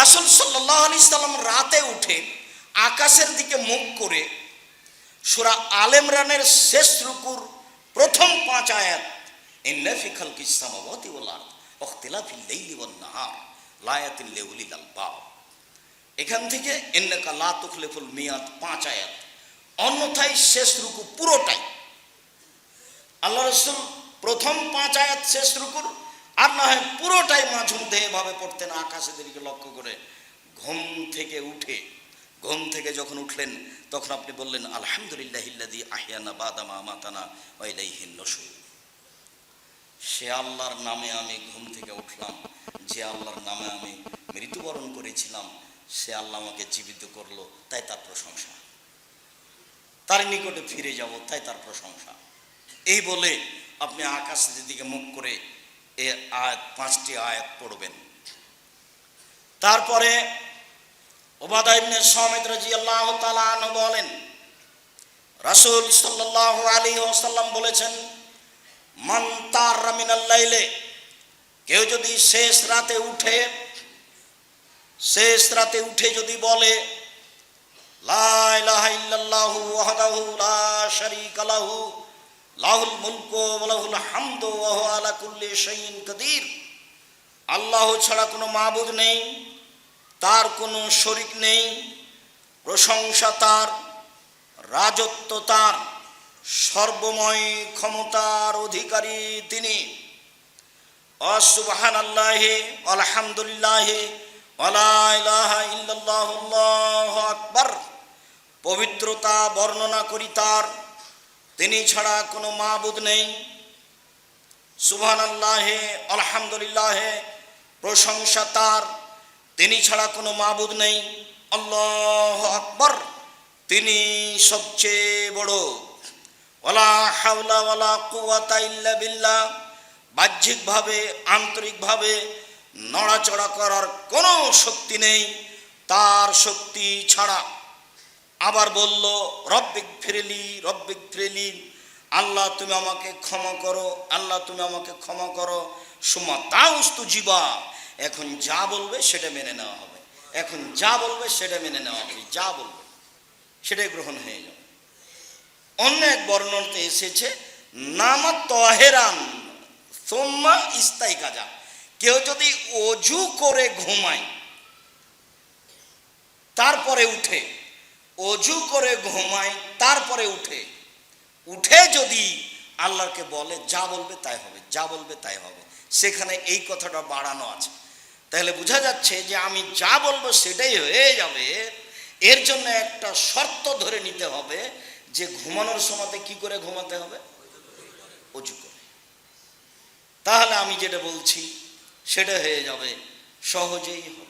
রাসুল সাল্লাহ আলি সাল্লাম রাতে উঠে আকাশের দিকে মুখ করে সুরা আলেমরানের শেষ রুকুর প্রথম পাঁচ আয়াত, ইন্না ফি খালকিস সামাওয়াতি ওয়াল আরদ ওয়াখতিলাফিল লাইলি ওয়ান নাহার লায়াতিন লিউলিল আলবাব এখান থেকে, ইন্নাকা লা তুখলিফুল মিয়াদ, পাঁচ আয়াত। অন্যথায় শেষ রুকু পুরোটাই। আল্লাহ রসুল প্রথম পাঁচ আয়াত শেষ রুকুর আর না হয় পুরোটাই মাঝুম দেহভাবে পড়তেন আকাশের দিকে লক্ষ্য করে। ঘুম থেকে উঠে, ঘুম থেকে যখন উঠলেন, তখন আপনি বললেন আলহামদুলিল্লাহ ইল্লাদি আহিয়ানা বাদামা মাতানা ওয়াইলাইহিন নসু সে আল্লাহর নামে আমি ঘুম থেকে উঠলাম, যে আল্লাহর নামে আমি মৃত্যুবরণ করেছিলাম, সে আল্লাহ আমাকে জীবিত করল, তাই তার প্রশংসা। তার নিকটে ফিরে যাব, তাই তার প্রশংসা। এই বলে আপনি আকাশের দিকে মুখ করে এ আয়াত, পাঁচটি আয়াত পড়বেন। তারপরে ওবাদা ইবনে সামিদ রাদিয়াল্লাহু তাআলা আনহু বলেন, রাসূল সাল্লাল্লাহু আলাইহি ওয়াসাল্লাম বলেছেন, মান তাররা মিনাল লাইলে কেউ যদি শেষ রাতে উঠে, শেষ রাতে উঠে যদি বলে, লা ইলাহা ইল্লাল্লাহু ওয়াহদাহু লা শারীকা লাহু লাহুল মুলকু ওয়া লাহুল হামদু ওয়া হুয়া আলা কুল্লি শাইইন কাদির। আল্লাহ ছাড়া কোনো মাবুদ নেই, তার কোনো শরিক নেই, প্রশংসা তার, রাজত্ব তার, সর্বময় ক্ষমতার অধিকারী তিনি। অসুবাহান আল্লাহে আলহামদুলিল্লাহে আকবর। পবিত্রতা বর্ণনা করি তার তিনি ছাড়া কোনো মাবুদ নেই। সুবহান আল্লাহে আলহামদুলিল্লাহে, প্রশংসা তার। তিনি ছাড়া কোনো মাবুদ নেই। আল্লাহ আকবর। তিনি সবচেয়ে বড়। ওলা হাওলা ওয়ালা কুয়াতা ইল্লা বিল্লাহ। বাহ্যিকভাবে, আন্তরিকভাবে নড়াচড়া করার কোনো শক্তি নেই। তার শক্তি ছাড়া। আবার বলল, রব্বিক ফিরেলি রব্বিক ফিরেলি। আল্লাহ, তুমি আমাকে ক্ষমা করো, আল্লাহ, তুমি আমাকে ক্ষমা করো। সুমা তাউস্তু জীবা। এখন যা বলবে সেটা মেনে নেওয়া হবে। এখন যা বলবে সেটা মেনে নেওয়া হবে। যা বলবে সেটাই গ্রহণ হয়ে যাবে। অন্য এক বর্ণনাতে এসেছে, নামা তহেরান, সোম্মা ইস্তাই কাজা। কেউ যদি অজু করে ঘুমায়, তারপরে উঠে অজু করে ঘুমায়, তারপরে উঠে। উঠে যদি আল্লাহকে বলে, যা বলবে তাই হবে, যা বলবে তাই হবে। সেখানে এই কথাটা বাড়ানো আছে। তাহলে বোঝা যাচ্ছে যে আমি যা বলব সেটাই হয়ে যাবে। এর জন্য একটা শর্ত ধরে নিতে হবে যে ঘুমানোর সময়তে কি করে ঘুমাতে হবে? অজু করে। তাহলে আমি যেটা বলছি, সেটা হয়ে যাবে। সহজেই হবে।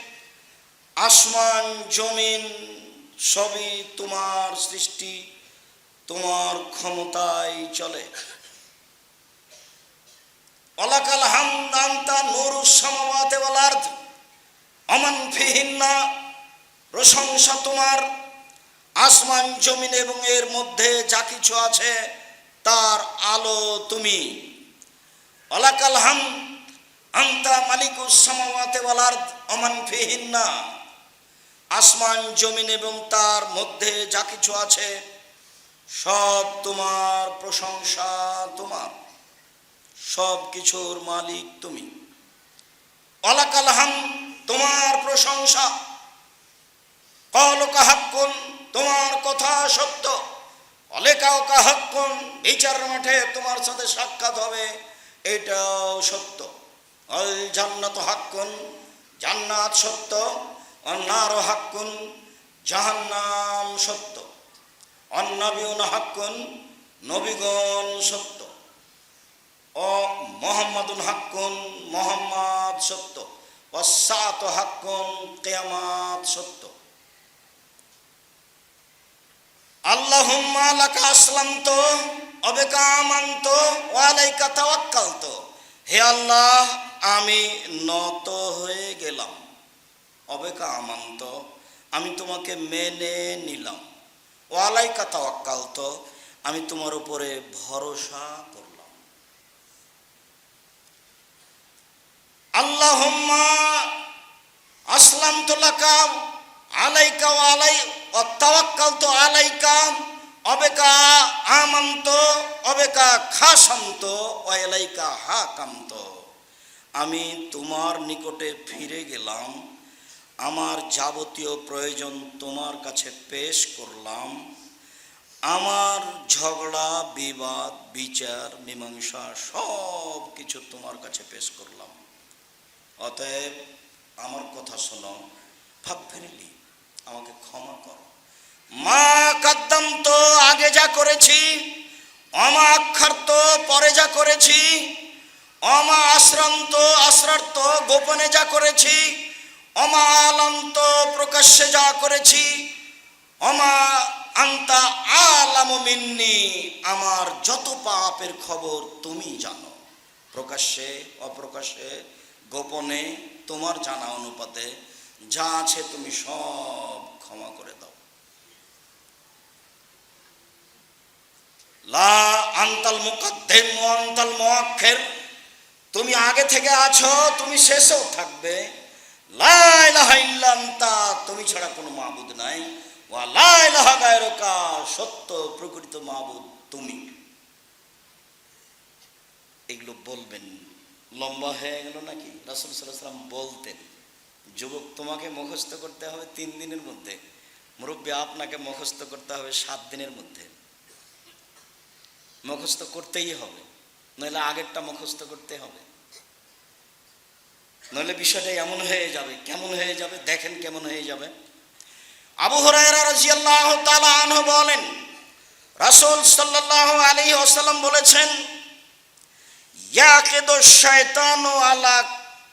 আসমান, জমিন, সবই তোমার সৃষ্টি, তোমার ক্ষমতায় চলে। অলাকাল হামদ আনতা নুরুস সামাওয়াতি ওয়াল আরদ ফিহিন্না, প্রশংসা তোমার। আসমান, জমিন এবং এর মধ্যে যা কিছু আছে, তার আলো তুমি। অলাকাল হাম আন্তা মালিকুস সামাওয়াতে ওয়াল আরদ, অমান ফিহিন্না। আসমান, জমিন এবং তার মধ্যে যা কিছু আছে, সব তোমার প্রশংসা তোমার। সব কিছুর মালিক তুমি। অলাকাল হাম, তোমার প্রশংসা। কলকা হাক্কুন, তোমার কথা সত্য। অলেকাও কাহাক্কুন বিচার মাঠে তোমার সাথে সাক্ষাৎ হবে, এটাও সত্য। অল জান্নাত হাক্কুন, জান্নাত সত্য। অন্নারও হাক্কুন জাহান্নাম সত্য। অন্নবিউন হাক্কুন নবীগণ সত্য। অ মোহাম্মদুন হাক্কুন মোহাম্মদ সত্য। অসাত হাক্কুন কেয়ামাত সত্য। আল্লাহুম্মা লাকা আসলামত অবেকা আমান্ত ওয়ালাইকা তাওয়াক্কালত। হে আল্লাহ, আমি নত হয়ে গেলাম। অবেকা আমান্ত, আমি তোমাকে মেনে নিলাম। ওয়ালাইকা তাওয়াক্কালত, আমি তোমার উপরে ভরসা করলাম। আল্লাহুম্মা আসলাম তোলাকা আলাইকা আলাই অত্তাওয়াক্কাল তো আলাইকা, অবেকা আমন্ত, অবেকা খাসান্ত অয়ালাইকা হা কান্ত আমি তোমার নিকটে ফিরে গেলাম আমার যাবতীয় প্রয়োজন তোমার কাছে পেশ করলাম। আমার ঝগড়া, বিবাদ, বিচার, মীমাংসা সব কিছু তোমার কাছে পেশ করলাম। অতএব আমার কথা শোনো ভাব ফেরিলি আমাকে ক্ষমা করো। মা কাদ্দাম তো আগে যা করেছি, অমা অক্ষার্ত পরে যা করেছি, অমা আশ্রান্ত, আশ্রার্ত, গোপনে যা করেছি অমা আলন্ত প্রকাশ্যে যা করেছি, অমা আন্তা আলাম মিন্নি, আমার যত পাপের খবর তুমি জানো। প্রকাশ্যে, অপ্রকাশ্যে, গোপনে, তোমার জানা অনুপাতে যা আছে তুমি সব ক্ষমা করে দাও। লা আন্তাল মুকাদ্দেম আন্তাল মুআক্ষির তুমি আগে থেকে আছো, তুমি শেষেও থাকবে। তুমি ছাড়া কোনো মাবুদ নাই। সত্য প্রকৃত মাহবুদ তুমি। এগুলো বলবেন, লম্বা হয়ে গেল নাকি? রাসুল সাল্লাম বলতেন, যুবক, তোমাকে মুখস্থ করতে হবে তিন দিনের মধ্যে। মুরব্বী, আপনাকে মুখস্থ করতে হবে সাত দিনের মধ্যে। মুখস্থ করতেই হবে। নইলে আগেরটা মুখস্থ করতে হবে। নইলে বিষয়টা এমন হয়ে যাবে, কেমন হয়ে যাবে, দেখেন কেমন হয়ে যাবে। আবু হরায়রা রাদিয়াল্লাহু তাআলা আনহু বলেন, রাসূল সাল্লাল্লাহু আলাইহি ওয়াসাল্লাম বলেছেন, ইয়াকিদু শায়তানু আলা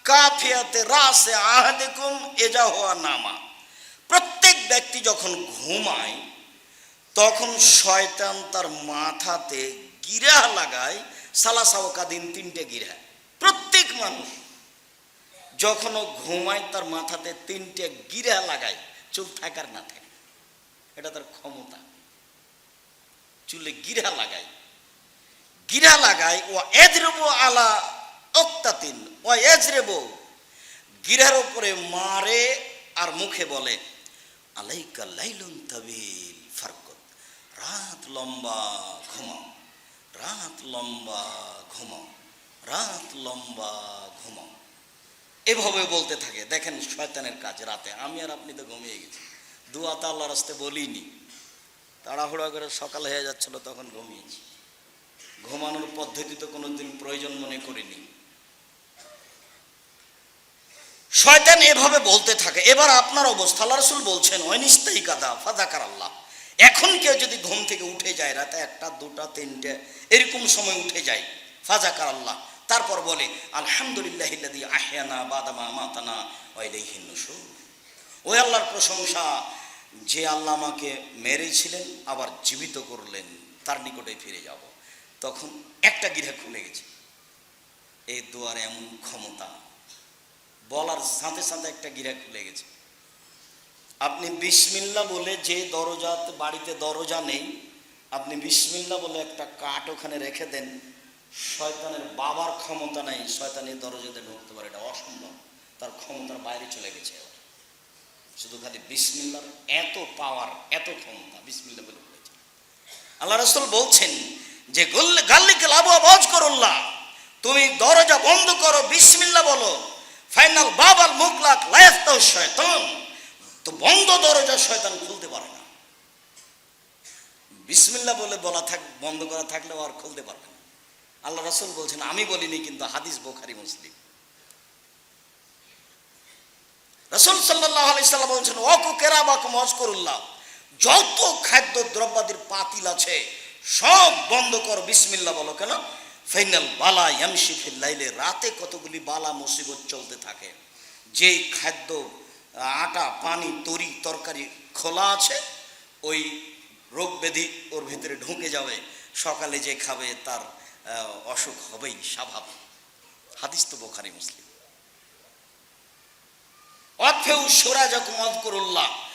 কাফিয়াতে রাসে আহাদিকুম এজা হওয়া নামা। প্রত্যেক ব্যক্তি যখন ঘুমায়, তখন শয়তান তার মাথাতে গিরা লাগায় সালাসাওকা দিন তিনটে গিরা প্রত্যেক মানুষ যখন ও ঘুমায় তার মাথাতে তিনটে গিরা লাগায়, চুল থাকার না থাকে। এটা তার ক্ষমতা। চুলে গিরা লাগায়। গিরা লাগায় ও এজরেবো আলা অক্তাতিন ও এজরেবো। গিরার উপরে মারে আর মুখে বলে, আলাইকা লাইলুন তাবিল ফারকত রাত লম্বা ঘুমাও, রাত লম্বা ঘুমাও, রাত লম্বা ঘুমাও। এভাবে বলতে থাকে। দেখেন শয়তানের কাজ রাতে। আমি আর আপনি তো ঘুমিয়ে গেছি। দুয়াতে আল্লাহর রাস্তে বলিনি। তাড়াহুড়া করে সকাল হয়ে যাচ্ছিল, তখন ঘুমিয়েছি। ঘুমানোর পদ্ধতি তো কোনোদিন প্রয়োজন মনে করিনি। শয়তান এভাবে বলতে থাকে। এবার আপনার অবস্থা, আল্লাহ রসুল বলছেন অনিস্তাই কাদা ফাদাকার আল্লাহ। এখন কেউ যদি ঘুম থেকে উঠে যায়, রাতে একটা, দুটা, তিনটে, এরকম সময় উঠে যায় ফাজাকার আল্লাহ। তারপর বলে, আলহামদুলিল্লাহ আহয়ানা বাদামা মাতানা ওয়াইলাইহিন নুশুর। ওই আল্লাহর প্রশংসা, যে আল্লাহ আমাকে মেরেছিলেন, আবার জীবিত করলেন, তার নিকটে ফিরে যাব। তখন একটা গিরা খুলে গেছে। এই দুয়ার এমন ক্ষমতা। বলার সাথে সাথে একটা গিরা খুলে গেছে। আপনি বিসমিল্লা বলে যে দরজা, বাড়িতে দরজা নেই, আপনি বিসমিল্লা বলে একটা কাঠ ওখানে রেখে দেন শয়তানের বাবার ক্ষমতা নাই, শয়তানের দরজাতে ঢুকতে পারে, এটা অসম্ভব। তার ক্ষমতার বাইরে চলে গেছে। শুধু খালি বিসমিল্লার এত পাওয়ার এত ক্ষমতা বিসমিল্লা বলে বলেছে। আল্লাহ রসুল বলছেন যে গল্লে গাল্লিকে লাভ আবাজ করল্লা তুমি দরজা বন্ধ করো বিসমিল্লা বলো। ফাইনাল বাবাল মুখলাক লায়াফতাহ শয়তান। তো বন্ধ দরজা শয়তান খুলতে পারে না। বিসমিল্লা বলে বলা থাক, বন্ধ করা থাকলেও আর খুলতে পারবে না। আল্লাহ রসুল বলছেন, আমি বলিনি কিন্তু হাদিস বোখারি, মুসলিম। রসুল সাল্লাহ আলাইসাল্লাম বলছেন অকু কেরাবাক মজকরুল্লাহ যত খাদ্য দ্রব্যাদির পাতিল আছে, সব বন্ধ কর বিসমিল্লা বলো কেন? ফাইনাল বালা ইয়ামশি ফিল লাইলে, রাতে কতগুলি বালা মুসিবত চলতে থাকে। যেই খাদ্য, আটা, পানি, তরি, তরকারি খোলা আছে, ওই রোগ ব্যাধি ওর ভিতরে ঢুকে যাবে, সকালে যে খাবে তার অসুখ হবেই, স্বাভাবিক। হাদিস তো বোখারি, মুসলিম। অথেউ সোরা যখন অদকরুল্লাহ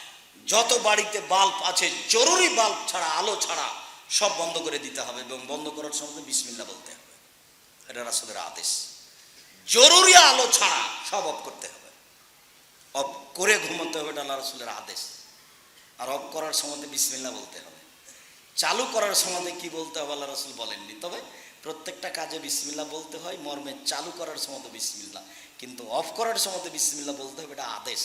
যত বাড়িতে বাল্ব আছে, জরুরি বাল্ব ছাড়া, আলো ছাড়া, সব বন্ধ করে দিতে হবে এবং বন্ধ করার সময় বিসমিল্লা বলতে হবে। এটা রাসুলের আদেশ। জরুরি আলো ছাড়া সব অফ করতে হবে। অফ করে ঘুমোতে হবে, এটা আল্লাহ রসুলের আদেশ। আর অফ করার সময় বিসমিল্লা বলতে হবে। চালু করার সময় কি বলতে হবে, আল্লাহ রসুল বলেননি। তবে প্রত্যেকটা কাজে বিসমিল্লা বলতে হয়, মর্মে চালু করার সময় বিসমিল্লা কিন্তু অফ করার সময় বিসমিল্লা বলতে হবে, এটা আদেশ।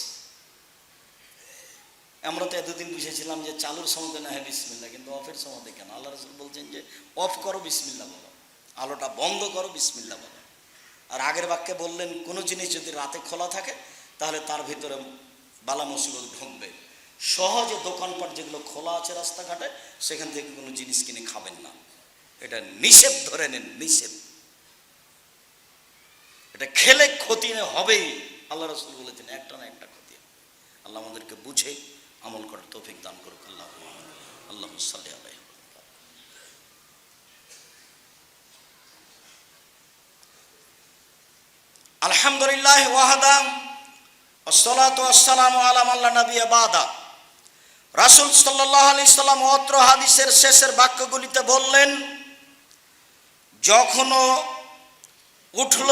আমরা তো এতদিন বুঝেছিলাম যে চালুর সময় না হয় বিসমিল্লা কিন্তু অফের সময় কেন? আল্লাহ রসুল বলছেন যে অফ করো বিসমিল্লা বলো। আলোটা বন্ধ করো বিসমিল্লা বলো। আর আগের বাক্যে বললেন, কোনো জিনিস যদি রাতে খোলা থাকে, তাহলে তার ভিতরে বালা মুসিবত ঢুকবে। সহজে দোকানপাট যেগুলো খোলা আছে রাস্তাঘাটে, সেখান থেকে কোনো জিনিস কিনে খাবেন না। এটা নিষেধ ধরে নেন, নিষেধ। এটা খেলে ক্ষতি হবেই। আল্লাহ রসুল বলেছেন, একটা না একটা ক্ষতি আল্লাহ আমাদেরকে বুঝে আমল করার তৌফিক দান করুক আল্লাহ আল্লাহ সাল্লি আলহামদুলিল্লাহ ওয়াহাদা, আসসালাতু আসসালামু আলা আল্লাহ নবী বাদা। রাসূল সাল্লাল্লাহু আলাইহি সাল্লাম অত্র হাদিসের শেষের বাক্যগুলিতে বললেন যখনও উঠল,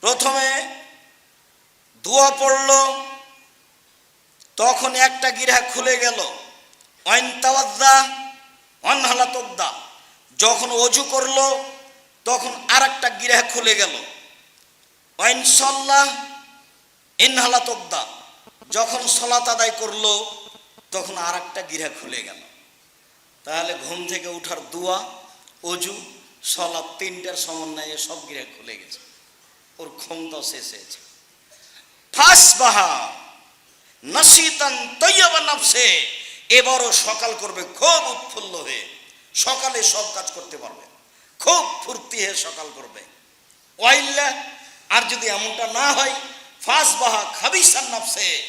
প্রথমে দোয়া পড়ল, তখন একটা গিরা খুলে গেল। অইন তাওয়াদ্দা অনহালাতদ্দা যখন অজু করল, তখন আর একটা গিরা খুলে গেল। অইন সল্লাহ ইনহালাতদ্দা যখন সলাত আদায় করল, তখন আর একটা গিরা খুলে গেল। তাহলে ঘুম থেকে উঠার দোয়া অজু সলাপ তিনটার সমন্বয়ে সব গিরা খুলে গেছে। ওর ক্ষমতা শেষ হয়েছে। ফাঁস বাহা, নাসিতান তৈয়বা নাফসে, এবারও সকাল করবে খুব উৎফুল্ল হয়ে। সকালে সব কাজ করতে পারবে। খুব ফুর্তি হয়ে সকাল করবে। ওয়াইল্লা, আর যদি এমনটা না হয়, ফাঁস বাহা খাবিসান নাফসে,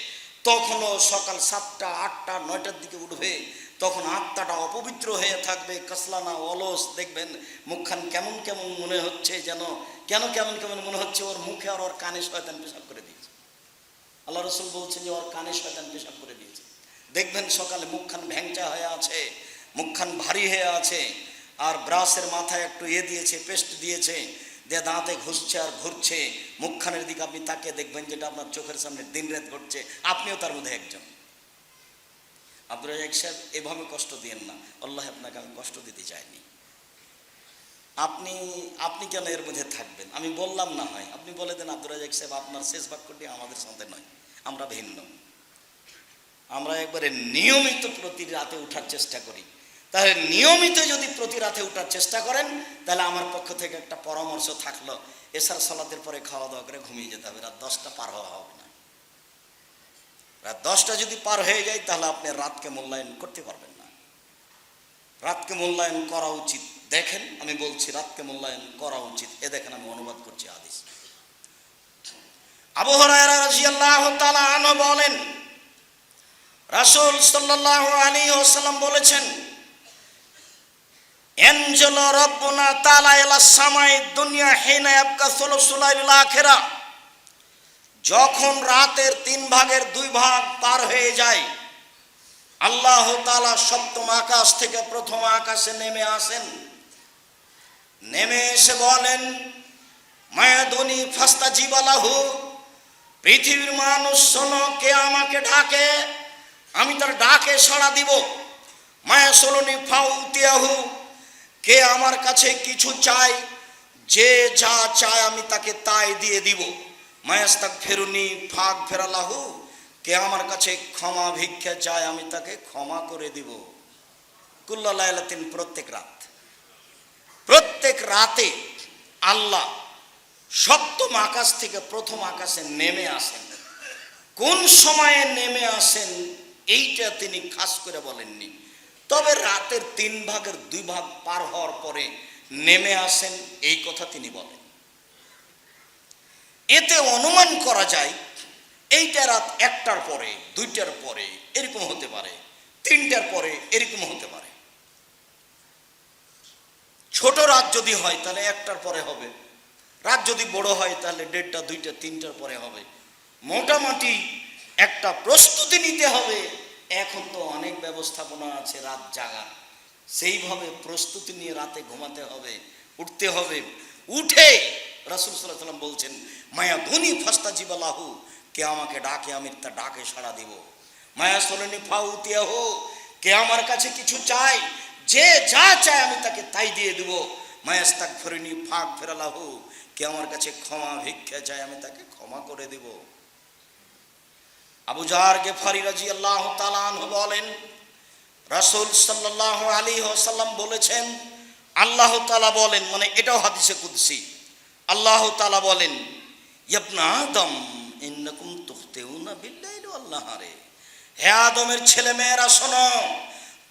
তখনও সকাল সাতটা, আটটা, নয়টার দিকে উঠবে। তখন আত্মাটা অপবিত্র হয়ে থাকবে কাসলানা অলস, দেখবেন মুখখান কেমন কেমন মনে হচ্ছে যেন, কেন কেমন কেমন মনে হচ্ছে ওর মুখে আর ওর কানে শয়তান পেশাব করে দিয়েছে। আল্লাহ রসুল বলছেন যে ওর কানে শয়তান পেশাব করে দিয়েছে। দেখবেন সকালে মুখখান ভ্যাংচা হয়ে আছে, মুখখান ভারী হয়ে আছে, আর ব্রাশের মাথায় একটু ইয়ে দিয়েছে, পেস্ট দিয়েছে, দিয়ে দাঁতে ঘুষছে আর ঘুরছে, মুখখানের দিকে আপনি তাকিয়ে দেখবেন যেটা আপনার চোখের সামনে দিন রাত ঘটছে, আপনিও তার মধ্যে একজন। আব্দুল রাজাক সাহেব, এভাবে কষ্ট দিয়েন না। আল্লাহ আপনাকে আমি কষ্ট দিতে চাইনি আপনি আপনি কেন এর মধ্যে থাকবেন? আমি বললাম না হয়। আপনি বলে দেন আব্দুল রাজাক সাহেব, আপনার শেষ বাক্যটি আমাদের সাথে নয়। আমরা ভিন্ন। আমরা একবারে নিয়মিত প্রতি রাতে উঠার চেষ্টা করি। তাহলে নিয়মিত যদি প্রতি রাতে উঠার চেষ্টা করেন, তাহলে আমার পক্ষ থেকে একটা পরামর্শ থাকল, এসার সালাতের পরে খাওয়া দাওয়া করে ঘুমিয়ে যেতে হবে। রাত দশটা পার হওয়া হবে না। রাত দশটা যদি পার হয়ে যায়, তাহলে আপনি রাতকে মূল্যায়ন করতে পারবেন না। রাতকে মূল্যায়ন করা উচিত। দেখেন, আমি বলছি রাতকে মূল্যায়ন করা উচিত। এ দেখেন, আমি অনুবাদ করছি আদেশ আবু হুরায়রা রাদিয়াল্লাহু তাআলা আনহু বলেন, রাসূল সাল্লাল্লাহু আলাইহি ওয়াসাল্লাম বলেছেন, এনজল রব্বুনা তাআলা ইলা সামাই দুনিয়া হিনা ইয়াবকা সুলসুলাইল আখিরা। যখন রাতের তিন ভাগের দুই ভাগ পার হয়ে যায়, আল্লাহ তাআলা সপ্তম আকাশ থেকে প্রথম আকাশে নেমে আসেন। নেমে এসে বলেন মায়াদনি ফাস্তা জীবালাহু পৃথিবীর মানুষ শোনো, কে আমাকে ডাকে? আমি তার ডাকে সাড়া দিব। মায়া সলনি ফাউতিয়াহু কে আমার কাছে কিছু চাই যে যা চায় আমি তাকে তাই দিয়ে দিব। মায়াস্তাক ফেরুনি ফাঁক ফেরালাহু কে আমার কাছে ক্ষমা ভিক্ষা চায় আমি তাকে ক্ষমা করে দিব। কুল্লা লাইলাতিন প্রত্যেক রাত। প্রত্যেক রাতে আল্লাহ সপ্তম আকাশ থেকে প্রথম আকাশে নেমে আসেন। কোন সময়ে নেমে আসেন, এইটা তিনি খাস করে বলেননি। তবে রাতের তিন ভাগের দুই ভাগ পার হওয়ার পরে নেমে আসেন, এই কথা তিনি বলেন। এতে অনুমান করা যায়, এইটা রাত একটার পরে, দুইটার পরে, এরকম হতে পারে, তিনটার পরে, এরকম হতে পারে। ছোট রাত যদি হয়, তাহলে একটার পরে হবে। রাত যদি বড় হয়, তাহলে দেড়টা, দুইটা, তিনটার পরে হবে। মোটামুটি একটা প্রস্তুতি নিতে হবে। এখন তো অনেক ব্যবস্থাপনা আছে, রাত জাগা। সেইভাবে প্রস্তুতি নিয়ে রাতে ঘুমাতে হবে, উঠতে হবে। উঠে রাসুল সাল্লাম বলছেন, মায়া ধনী ফাস্তা জীবালাহু কে আমাকে ডাকে, আমি তা ডাকে সাড়া দিব। মায়া সোলনি ফাউতিয়া হো, কে আমার কাছে কিছু চাই যে যা চায় আমি তাকে তাই দিয়ে দিব। মায়াস্তাক ফেরিনি ফাঁক ফেরালাহু কে আমার কাছে ক্ষমা, ভিক্ষা চায়, আমি তাকে ক্ষমা করে দিব। আবু জার গেফারি রাজি আল্লাহ তালান বলেন, রাসুল সাল্লাহ আলী সাল্লাম বলেছেন, আল্লাহ তালা বলেন মানে এটাও হাদিসে কুদসি আল্লাহ তালা বলেন, ইয়াবনা আদম, ইন্নাকুম তুখতেউনা বিল্লাইল আল্লাহ রে হে আদমের ছেলে মেয়েরা শোনো,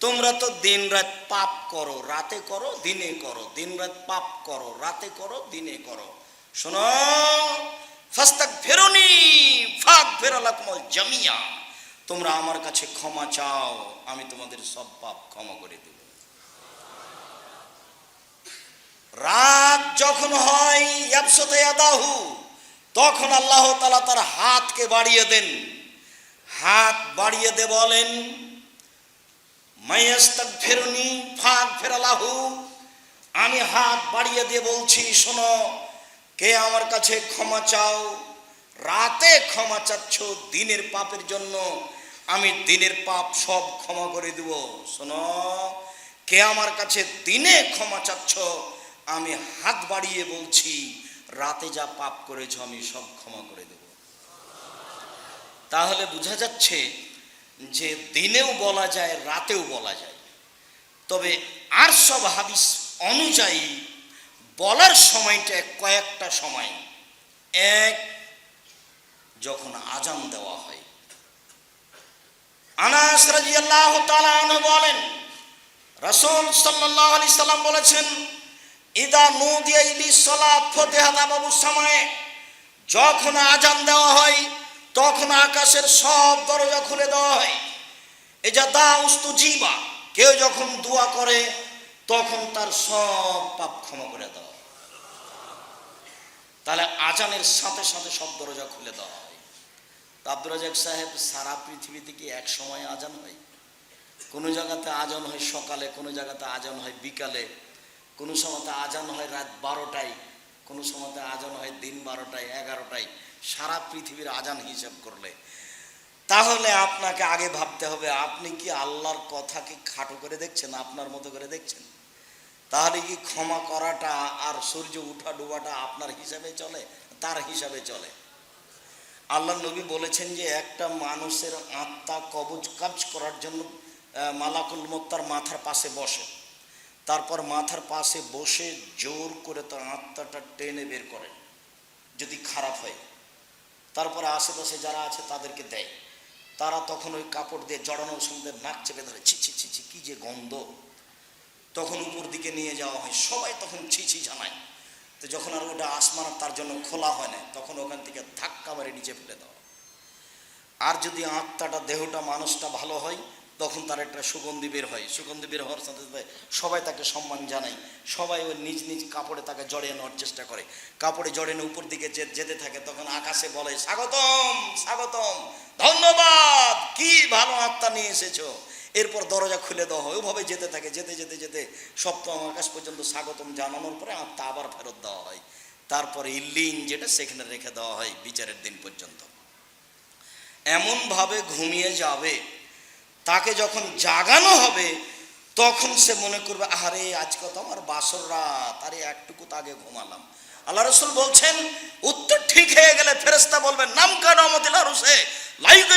তোমরা তো দিন রাত পাপ করো, রাতে করো, দিনে করো দিন রাত পাপ করো, রাতে করো, দিনে করো। শোনো ফাস্তাক ফেরোনি ফাক ফেরালা কুমল জামিয়া। তোমরা আমার কাছে ক্ষমা চাও, আমি তোমাদের সব পাপ ক্ষমা করে দেব। রাত যখন হয় তখন আল্লাহ তালা তার হাতকে বাড়িয়ে দেন। হাত বাড়িয়ে দে বলেন ফেরুনি ফাঁক ফেরালাহু আমি হাত বাড়িয়ে দিয়ে বলছি, শোনো, কে আমার কাছে ক্ষমা চাও? রাতে ক্ষমা চাচ্ছ, দিনের পাপের জন্য। আমি দিনের পাপ সব ক্ষমা করে দেব। শোনো, কে আমার কাছে দিনে ক্ষমা চাচ্ছ আমি হাত বাড়িয়ে বলছি, রাতে যা পাপ করেছ আমি সব ক্ষমা করে দেব। তাহলে বোঝা যাচ্ছে যে দিনেও বলা যায়, রাতেও বলা যায়। তবে আর সব হাদিস অনুযায়ী বলার সময়টা কয়েকটা সময়। এক, যখন আজান দেওয়া হয়। আনাস তাআলা আনহু বলেন, রাসূল সাল্লাল্লাহু আলাইহি সাল্লাম বলেছেন ইদা নুদিয়া ইলিস সালাত ফতিহাতা বাবু সময়ে। যখন আজান দেওয়া হয়, তখন আকাশের সব দরজা খুলে দেওয়া হয়। এই যা দা উস্তু জিবা, কেউ যখন দোয়া করে, তখন তার সব পাপ ক্ষমা করে দেওয়া। তাহলে আজানের সাথে সাথে সব দরজা খুলে দেওয়া হয়। তো আব্দুর রাজাক সাহেব সারা পৃথিবীতে কি এক সময় আজান হয়? কোনো জায়গাতে আজান হয় সকালে, কোনো জায়গাতে আজান হয় বিকালে। কোনো সময়তে আজান হয় রাত বারোটায়, কোনো সময়তে আজান হয় দিন বারোটায়, এগারোটায়। সারা পৃথিবীর আজান হিসাব করলে। তাহলে আপনাকে আগে ভাবতে হবে, আপনি কি আল্লাহর কথাকে খাটো করে দেখছেন, আপনার মতো করে দেখছেন? তাহলে কি ক্ষমা করাটা আর সূর্য উঠা ডোবাটা আপনার হিসাবে চলে, তার হিসাবে চলে? আল্লাহ নবী বলেছেন যে একটা মানুষের আত্মা কবজ কাজ করার জন্য মালাকুল মোত্তার মাথার পাশে বসে। তারপর মাথার পাশে বসে জোর করে তার আত্মাটা টেনে বের করে, যদি খারাপ হয়। তারপরে আশেপাশে যারা আছে তাদেরকে দেয়। তারা তখন ওই কাপড় দিয়ে জড়ানোর সঙ্গে নাক চেপে ধরে, ছি ছি ছি কি যে গন্ধ। তখন উপর দিকে নিয়ে যাওয়া হয়, সবাই তখন ছি জানায়। তো যখন আর ওটা আসমান তার জন্য খোলা হয় না, তখন ওখান থেকে ধাক্কা মারে নিচে ফেলে দেওয়া। আর যদি আত্মাটা, দেহটা, মানুষটা ভালো হয় তখন তার একটা সুগন্ধি বের হয়। সুগন্ধি বের হওয়ার সাথে সাথে সবাই তাকে সম্মান জানায়। সবাই ওই নিজ নিজ কাপড়ে তাকে জড়িয়ে নেওয়ার চেষ্টা করে। কাপড়ে জড়িয়ে উপর দিকে যেতে থাকে, তখন আকাশে বলে, স্বাগতম স্বাগতম, ধন্যবাদ, কি ভালো আত্মা নিয়ে এসেছ। এরপর দরজা খুলে দেওয়া হয়। ওভাবে যেতে থাকে, যেতে যেতে যেতে সপ্তম আকাশ পর্যন্ত স্বাগতম জানানোর পরে আত্মা আবার ফেরত দেওয়া হয়। তারপরে ইল্লিন যেটা, সেখানে রেখে দেওয়া হয় বিচারের দিন পর্যন্ত। এমনভাবে ঘুমিয়ে যাবে তাকে যখন জাগানো হবে, তখন সে মনে করবে আরে আজকে তো আমার বাসর রাত, আরে একটুকু তো আগে ঘুমালাম। আল্লাহ রসুল বলছেন, উত্তর ঠিক হয়ে গেলে ফেরেস্তা বলবেন, নাম কানমতিলা রুসে লাইকে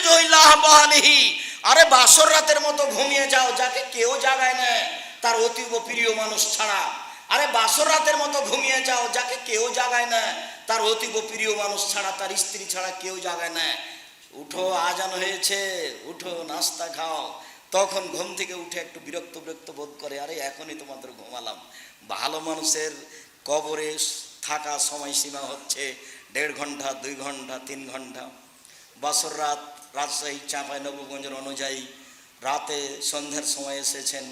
আরে বাসর রাতের মতো ঘুমিয়ে যাও, যাকে কেউ জাগায় না, তার অতীব প্রিয় মানুষ ছাড়া। আরে বাসর রাতের মতো ঘুমিয়ে যাও, যাকে কেউ জাগায় না, তার অতীব প্রিয় মানুষ ছাড়া, তার স্ত্রী ছাড়া কেউ জাগায় না। উঠো, আজান হয়েছে, উঠো, নাস্তা খাও। তখন ঘুম থেকে উঠে একটু বিরক্ত বিরক্ত বোধ করে, আরে, এখনই তোমাদের ঘুমালাম। ভালো মানুষের কবরে থাকা সময়সীমা হচ্ছে দেড় ঘণ্টা, দুই ঘণ্টা, তিন ঘণ্টা। বাসর রাত, রাজশাহী, চাঁপাই, নবগঞ্জের অনুযায়ী রাতে সন্ধ্যার সময় এসেছেন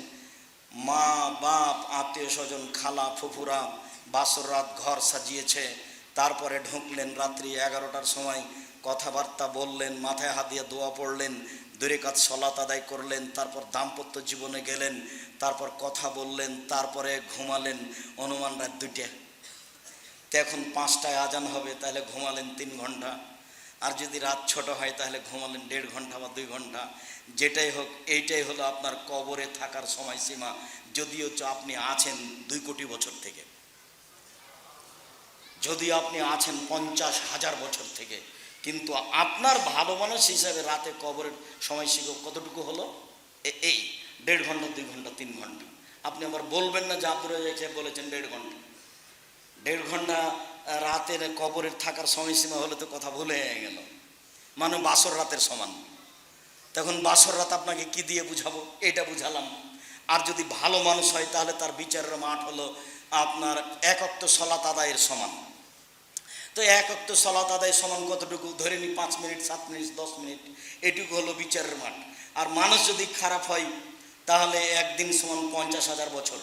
মা, বাপ, আত্মীয় স্বজন, খালা, ফুফুরা। বাসর রাত ঘর সাজিয়েছে, তারপরে ঢুকলেন রাত্রি এগারোটার সময়। কথাবার্তা বললেন, মাথায় হাত দিয়ে দোয়া পড়লেন দূরে কাজ সলাত আদায় করলেন, তারপর দাম্পত্য জীবনে গেলেন, তারপর কথা বললেন, তারপরে ঘুমালেন, অনুমান রাত দুইটা। তো এখন পাঁচটায় আজান হবে, তাহলে ঘুমালেন তিন ঘণ্টা। আর যদি রাত ছোট হয়, তাহলে ঘুমালেন দেড় ঘণ্টা বা দুই ঘণ্টা। যেটাই হোক, এইটাই হলো আপনার কবরে থাকার সময়সীমা, যদিও আপনি আছেন দুই কোটি বছর থেকে। যদি আপনি আছেন পঞ্চাশ হাজার বছর থেকে। কিন্তু আপনার ভালো মানুষ হিসাবে রাতে কবরের সময়সীমা কতটুকু হলো? এই, দেড় ঘণ্টা, দুই ঘণ্টা, তিন ঘণ্টা। আপনি আবার বলবেন না যে আব্দুর বলেছেন দেড় ঘণ্টা। দেড় ঘণ্টা রাতের কবরের থাকার সময়সীমা হলে তো কথা ভুলে গেল। মানে বাসর রাতের সমান। তখন বাসর রাত আপনাকে কি দিয়ে বুঝাবো? এটা বুঝালাম। আর যদি ভালো মানুষ হয় তাহলে তার বিচারের মাঠ হলো আপনার একত্ব সলাত আদায়ের সমান। তো একত্ব সলাত আদায় সমান কতটুকু? ধরে নি পাঁচ মিনিট, সাত মিনিট, দশ মিনিট। এটুকু হলো বিচারের মাঠ। আর মানুষ যদি খারাপ হয়, তাহলে একদিন সমান পঞ্চাশ হাজার বছর।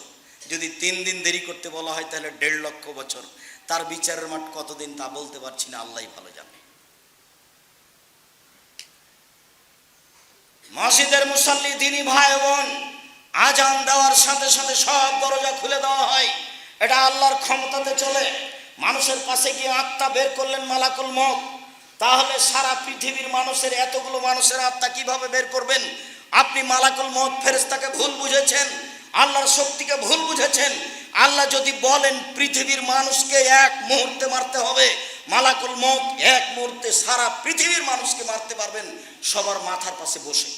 যদি তিন দিন দেরি করতে বলা হয়, তাহলে দেড় লক্ষ বছর। তার বিচারের মাঠ কতদিন, তা বলতে পারছি না, আল্লাহ ভালো জানে। মসজিদের মুসল্লি দিনী ভাই বোন, আজান দেওয়ার সাথে সাথে সব দরজা খুলে দেওয়া হয়। এটা আল্লাহর ক্ষমতাতে চলে। মানুষের পাশে গিয়ে আত্মা বের করলেন মালাকুল মত তাহলে সারা পৃথিবীর মানুষের এতগুলো মানুষের আত্মা কীভাবে বের করবেন? আপনি মালাকুল মত ফেরেস্তাকে ভুল বুঝেছেন, আল্লাহর শক্তিকে ভুল বুঝেছেন। আল্লাহ যদি বলেন পৃথিবীর মানুষকে এক মুহূর্তে মারতে হবে, মালাকুল মত এক মুহূর্তে সারা পৃথিবীর মানুষকে মারতে পারবেন, সবার মাথার পাশে বসে।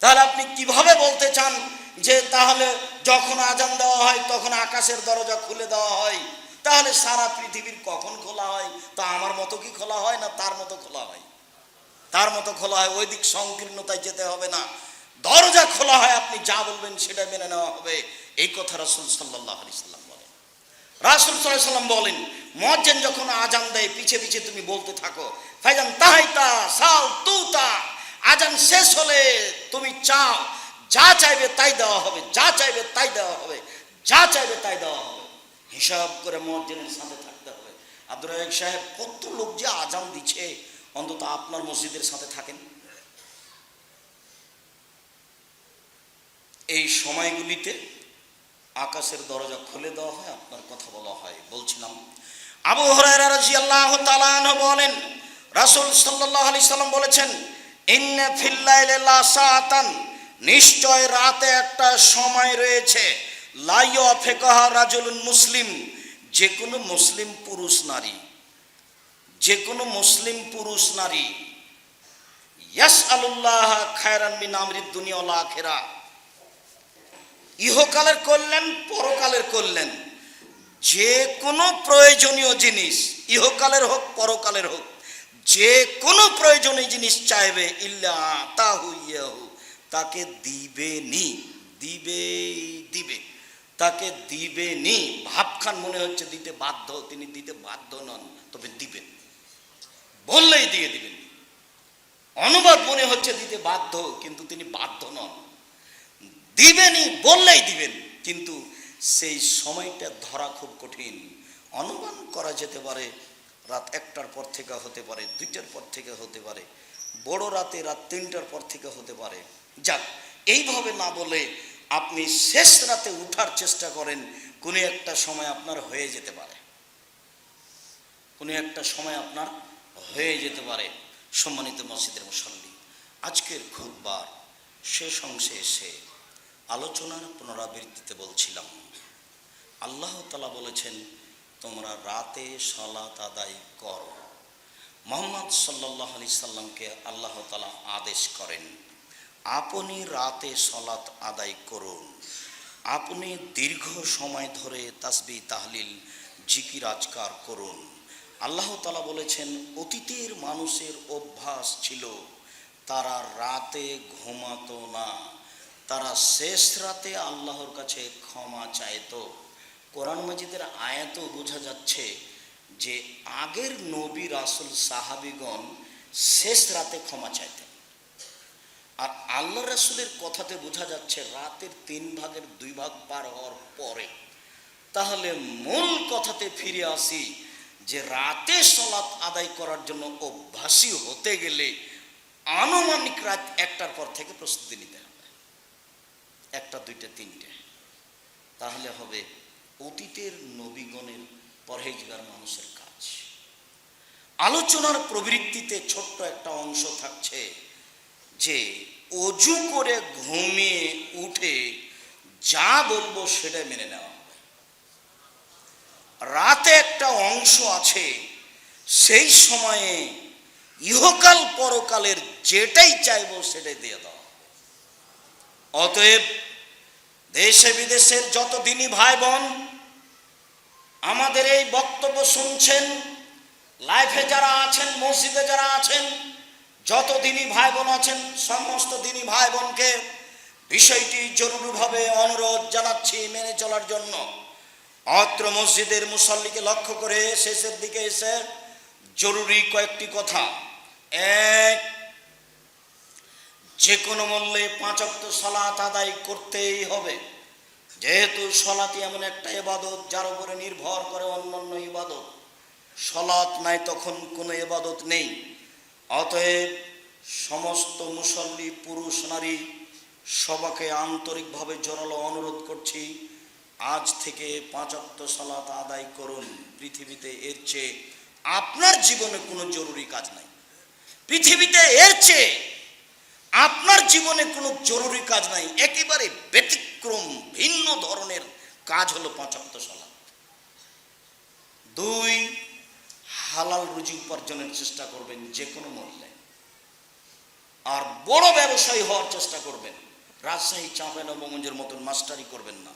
তাহলে আপনি কীভাবে বলতে চান যে তাহলে যখন আজান দেওয়া হয়, তখন আকাশের দরজা খুলে দেওয়া হয়। তাহলে সারা পৃথিবীর কখন খোলা হয়? তা আমার মতো কি খোলা হয় না তার মতো খোলা হয়? তার মতো খোলা হয়, ওই দিক সংকীর্ণতায় যেতে হবে না। দরজা খোলা হয়, আপনি যা বলবেন সেটা মেনে নেওয়া হবে। এই কথা রাসুল সাল্লাহ আলি সাল্লাম বলেন। রাসুল সাল্লাম বলেন, মজ্জেন যখন আজান দেয়, পিছে পিছে তুমি বলতে থাকো, ফাইজান তাহাইতা, সাল তুতা, আজান শেষ হলে তুমি চাও যা চাইবে তাই দেওয়া হবে, যা চাইবে তাই দেওয়া হবে, যা চাইবে তাই দেওয়া হবে। হিসাব করে মসজিদের সাথে থাকতে হবে। আব্দুর রাজাক সাহেব, কত লোক যে আজান দিচ্ছে, অন্তত আপনার মসজিদের সাথে থাকেন। এই সময়গুলিতে আকাশের দরজা খুলে দেওয়া হয়, আপনার কথা বলা হয়, বলছিলাম। আবু হরাইরা রাদিয়াল্লাহু তাআলা আনহু বলেন, রাসূল সাল্লাল্লাহু আলাইহি সাল্লাম বলেছেন, ইন্না ফিল্লাইলি নিশ্চয় রাতে একটা সময় রয়েছে। লাইয়া ফেকাহা রাজুলুন মুসলিম যে কোনো মুসলিম পুরুষ নারী যে কোনো মুসলিম পুরুষ নারী ইয়াস আলুল্লাহ খায়রান মিন আমরিদ দুনিয়া আখিরা। ইহকালের করলেন, পরকালের করলেন। যে কোনো প্রয়োজনীয় জিনিস, ইহকালের হোক, পরকালের হোক যে কোনো প্রয়োজনীয় জিনিস চাইবে, ইল্লা তাহু ইয়াহু তাকে দিবে নি, দিবে দিবে। তাকে দিবে নি। ভাবখান মনে হচ্ছে দিতে বাধ্য, তিনি দিতে বাধ্য নন, তবে দিবেন। বললেই দিয়ে দিবেন। অনুবাদ মনে হচ্ছে দিতে বাধ্য, কিন্তু তিনি বাধ্য নন। দিবেনই বললেই দিবেন, কিন্তু সেই সময়টা ধরা খুব কঠিন। অনুমান করা যেতে পারে, রাত একটার পর থেকে হতে পারে, দুইটার পর থেকে হতে পারে, বড় রাতে রাত তিনটার পর থেকে হতে পারে। যাক এইভাবে না বলে আপনি শেষ রাতে উঠার চেষ্টা করেন, কোনো একটা সময় আপনার হয়ে যেতে পারে। কোনো একটা সময় আপনার হয়ে যেতে পারে সম্মানিত মসজিদের মুসল্লি। আজকের খুববার শেষ অংশে এসে আলোচনার পুনরাবৃত্তিতে বলছিলাম, আল্লাহ তালা বলেছেন, তোমরা রাতে সলাত আদায় করো। মোহাম্মদ সাল্লাহ আলি সাল্লামকে আল্লাহ তালা আদেশ করেন আপনি রাতে সলাত আদায় করুন। আপনি দীর্ঘ সময় ধরে তাসবি, তাহলিল, জিকির, আজকার করুন। আল্লাহ তালা বলেছেন, অতীতের মানুষের অভ্যাস ছিল, তারা রাতে ঘুমাতো না। তারা শেষ রাতে আল্লাহর কাছে ক্ষমা চাইতো। কোরআন মাজিদের আয়াতও বোঝা যাচ্ছে যে আগের নবী রাসুল সাহাবিগণ শেষ রাতে ক্ষমা চাইতেন। আর আল্লাহ রাসুলের কথাতে বোঝা যাচ্ছে রাতের তিন ভাগের দুই ভাগ পার হওয়ার পরে। তাহলে মূল কথাতে ফিরে আসি যে রাতে সলাৎ আদায় করার জন্য অভ্যাসী হতে গেলে আনুমানিক রাত একটার পর থেকে প্রস্তুতি নিতে হবে। একটা, দুইটা, তিনটে। তাহলে হবে অতীতের নবীগণের পরহেজগার মানুষের কাজ। আলোচনার প্রবৃত্তিতে ছোট্ট একটা অংশ থাকছে যে অজু করে ঘুমিয়ে উঠে যা বলব সেটা মেনে নেওয়া হবে। রাতে একটা অংশ আছে, সেই সময়ে ইহকাল পরকালের যেটাই চাইব সেটাই দিয়ে দাও। অতএব দেশে বিদেশের যত দিনই ভাই বোন আমাদের এই বক্তব্য শুনছেন, লাইফে যারা আছেন, মসজিদে যারা আছেন যত দিনই ভাই বোন আছেন, সমস্ত দিনই ভাই বোনকে বিষয়টি জরুরিভাবে অনুরোধ জানাচ্ছি মেনে চলার জন্য। অত্র মসজিদের মুসল্লিকে লক্ষ্য করে শেষের দিকে এসে জরুরি কয়েকটি কথা। এক যে কোনো মূল্যে পাঁচক্ত সলাত আদায় করতেই হবে। যেহেতু সলাতি এমন একটা ইবাদত, যার উপরে নির্ভর করে অন্যান্য ইবাদত। সলাৎ নাই তখন কোনো ইবাদত নেই। অতএব সমস্ত মুসল্লি, পুরুষ, নারী সবাকে আন্তরিকভাবে জোরালো অনুরোধ করছি, আজ থেকে পাঁচাত্ত সালাত আদায় করুন। পৃথিবীতে এর চেয়ে আপনার জীবনে কোনো জরুরি কাজ নাই। পৃথিবীতে এর চেয়ে আপনার জীবনে কোনো জরুরি কাজ নাই। একেবারে ব্যতিক্রম, ভিন্ন ধরনের কাজ হলো পাঁচাত্ত সালাত। দুই হালাল রুজি উপার্জনের চেষ্টা করবেন যে কোনো মূল্যে। আর বড় ব্যবসায়ী হওয়ার চেষ্টা করবেন। রাজশাহী, চাঁপাইনবাবগঞ্জের মতন মাস্টারি করবেন না।